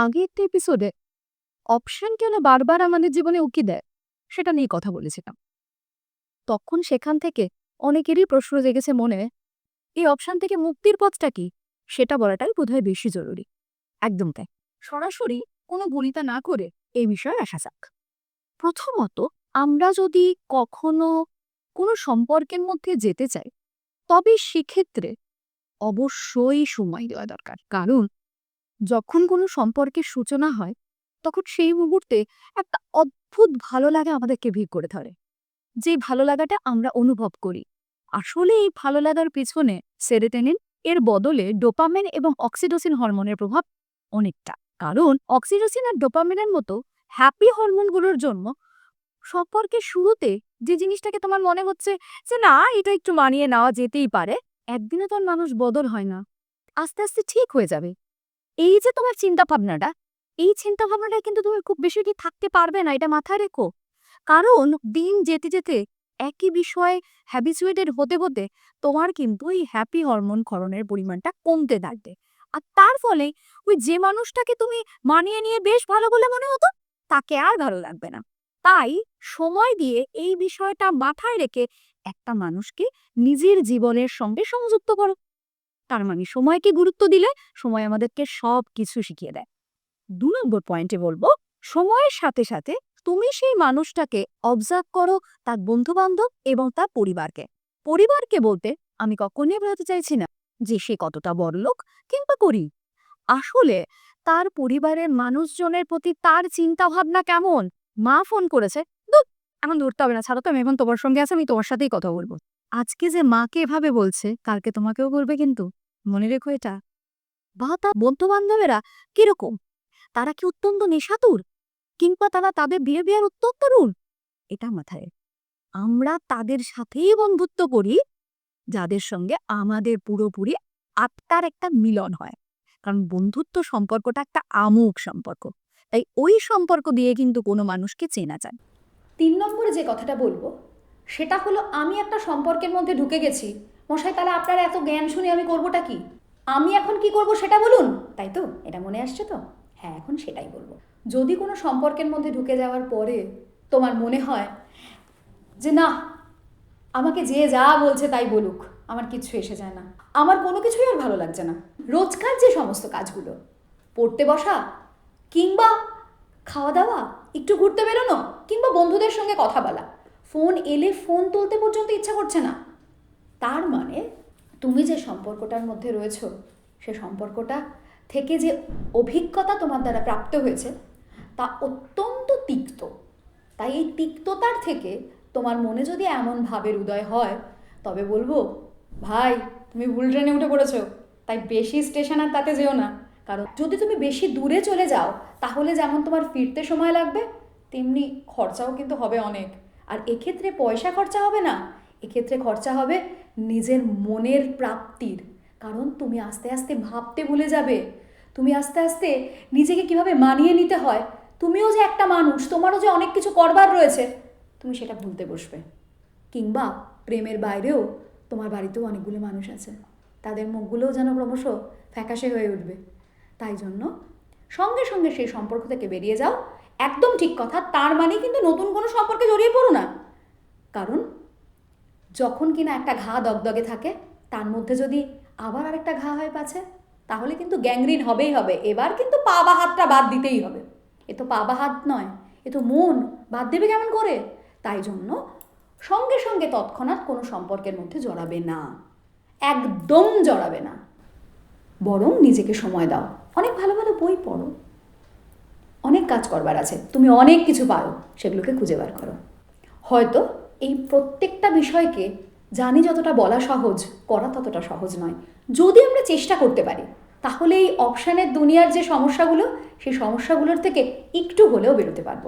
আগে একটা এপিসোডে অপশন কেন বারবার আমাদের জীবনে উকি দেয়, সেটা নিয়ে কথা বলেছিলাম। তখন সেখান থেকে অনেকেরই প্রশ্ন জেগেছে মনে, এই অপশন থেকে মুক্তির পথটা কি? সেটা বলাটাই বোধহয় বেশি জরুরি। একদম তাই। সরাসরি কোনো গণিতা না করে এই বিষয়ে আসা যাক। প্রথমত, আমরা যদি কখনো কোনো সম্পর্কের মধ্যে যেতে চাই, তবে সেক্ষেত্রে অবশ্যই সময় দেওয়া দরকার। কারণ যখন কোনো সম্পর্কের সূচনা হয়, তখন সেই মুহূর্তে একটা অদ্ভুত ভালো লাগা আমাদেরকে ভিড় করে ধরে। যে ভালো লাগাটা আমরা অনুভব করি। আসলে এই ভালো লাগার পিছনে সেরেটেনিন এর বদলে ডোপামিন এবং অক্সিডোসিন হরমোনের প্রভাব অনেকটা। কারণ অক্সিডোসিন আর ডোপামিনের মতো হ্যাপি হরমোনগুলোর জন্য সম্পর্কের শুরুতে যে জিনিসটাকে তোমার মনে হচ্ছে যে, না, এটা একটু মানিয়ে নেওয়া যেতেই পারে একদিনে তো মানুষ বদল হয় না। আস্তে আস্তে ঠিক হয়ে যাবে। এই যে তোমার চিন্তা ভাবনাটা এই চিন্তা ভাবনাটা কিন্তু তুমি খুব বেশি কি থাকতে পারবে না, এটা মাথায় রেখো। কারণ দিন যেতে যেতে একই বিষয়ে হ্যাবিচুয়েটেড হতে হতে তোমার কিন্তু এই হ্যাপি হরমোন ক্ষরণের পরিমাণটা কমতে থাকবে। আর তার ফলে ওই যে মানুষটাকে তুমি মানিয়ে নিয়ে বেশ ভালো বলে মনে হতো, তাকে আর ভালো লাগবে না। তাই সময় দিয়ে এই বিষয়টা মাথায় রেখে একটা মানুষকে নিজের জীবনের সঙ্গে সংযুক্ত করো। তার মানে সময়কে গুরুত্ব দিলে সময় আমাদেরকে সব কিছু শিখিয়ে দেয়। দু নম্বর পয়েন্টে বলব, সময়ের সাথে সাথে তুমি সেই মানুষটাকে অবজার্ভ করো তার বন্ধু বান্ধব এবং তার পরিবারকে। পরিবারকে বলতে আমি কখনই বোঝাতে চাইছি না যে সে কতটা বড়লোক কিংবা করি আসলে তার পরিবারের মানুষজনের প্রতি তার চিন্তা ভাবনা কেমন? মা ফোন করেছে এখন ধরতে হবে না, ছাড়ো তো, আমি এখন তোমার সঙ্গে আছে, আমি তোমার সাথেই কথা বলব। আজকে যে মাকে এভাবে বলছে, কালকে তোমাকেও বলবে কিন্তু। মনে রেখো এটা। বা তার বন্ধু বান্ধবেরা কীরকম? তারা কি অত্যন্ত নেশাতুর? কিংবা তারা তাদের বিয়ে বিয়ার অত্যন্ত রুল এটা মাথায় আমরা তাদের সাথেই বন্ধুত্ব করি, যাদের সঙ্গে আমাদের পুরোপুরি আত্মার একটা মিলন হয়। কারণ বন্ধুত্ব সম্পর্কটা একটা আমুক সম্পর্ক। তাই ওই সম্পর্ক দিয়ে কিন্তু কোনো মানুষকে চেনা যায় তিন নম্বরে যে কথাটা বলব সেটা হলো আমি একটা সম্পর্কের মধ্যে ঢুকে গেছি। মশাই, তাহলে আপনার এত জ্ঞান শুনে আমি করবোটা কি? আমি এখন কি করব সেটা বলুন। তাই তো? এটা মনে আসছে তো? হ্যাঁ এখন সেটাই বলব। যদি কোনো সম্পর্কের মধ্যে ঢুকে যাওয়ার পরে তোমার মনে হয় যে না, আমাকে যে যা বলছে তাই বলুক, আমার কিছু এসে যায় না। আমার কোনো কিছুই আর ভালো লাগছে না। রোজকার যে সমস্ত কাজগুলো, পড়তে বসা, কিংবা খাওয়া দাওয়া, একটু ঘুরতে বেরোনো, কিংবা বন্ধুদের সঙ্গে কথা বলা ফোন এলে ফোন তুলতে পর্যন্ত ইচ্ছা করছে না। তার মানে তুমি যে সম্পর্কটার মধ্যে রয়েছো, সে সম্পর্কটা থেকে যে অভিজ্ঞতা তোমার দ্বারা প্রাপ্ত হয়েছে, তা অত্যন্ত তিক্ত। তাই এই তিক্ততার থেকে তোমার মনে যদি এমন ভাবের উদয় হয়, তবে বলব, ভাই, তুমি ভুল ট্রেনে উঠে পড়েছো, তাই বেশি স্টেশন আর তাতে যেও না। কারণ যদি তুমি বেশি দূরে চলে যাও, তাহলে যেমন তোমার ফিরতে সময় লাগবে, তেমনি খরচাও কিন্তু হবে অনেক। আর এক্ষেত্রে পয়সা খরচা হবে না। এক্ষেত্রে খরচা হবে নিজের মনের প্রাপ্তির। কারণ তুমি আস্তে আস্তে ভাবতে ভুলে যাবে। তুমি আস্তে আস্তে নিজেকে কীভাবে মানিয়ে নিতে হয়, তুমিও যে একটা মানুষ, তোমারও যে অনেক কিছু করবার রয়েছে, তুমি সেটা ভুলতে বসবে। কিংবা প্রেমের বাইরেও তোমার বাড়িতেও অনেকগুলো মানুষ আছে। তাদের মুখগুলোও যেন ক্রমশ ফ্যাকাশে হয়ে উঠবে। তাই জন্য সঙ্গে সঙ্গে সেই সম্পর্ক থেকে বেরিয়ে যাও। একদম ঠিক কথা, তার মানে কিন্তু নতুন কোনো সম্পর্কে জড়িয়ে পড়ো না। কারণ যখন কিনা একটা ঘা দগদগে থাকে, তার মধ্যে যদি আবার আরেকটা ঘা হয় পাছে, তাহলে কিন্তু গ্যাংরিন হবেই হবে। এবার কিন্তু পা বা হাতটা বাদ দিতেই হবে। এ তো পা বা হাত নয়, এ তো মন, বাদ দেবে কেমন করে? তাই জন্য সঙ্গে সঙ্গে তৎক্ষণাৎ কোনো সম্পর্কের মধ্যে জড়াবে না। একদম জড়াবে না। বরং নিজেকে সময় দাও। অনেক ভালো ভালো বই পড়ো। অনেক কাজ করবার আছে। তুমি অনেক কিছু পারো, সেগুলোকে খুঁজে বার করো। হয়তো এই প্রত্যেকটা বিষয়কে জানি যতটা বলা সহজ, করা ততটা সহজ নয়। যদি আমরা চেষ্টা করতে পারি, তাহলে এই অপশানের দুনিয়ার যে সমস্যাগুলো, সেই সমস্যাগুলোর থেকে একটু হলেও বেরোতে পারব।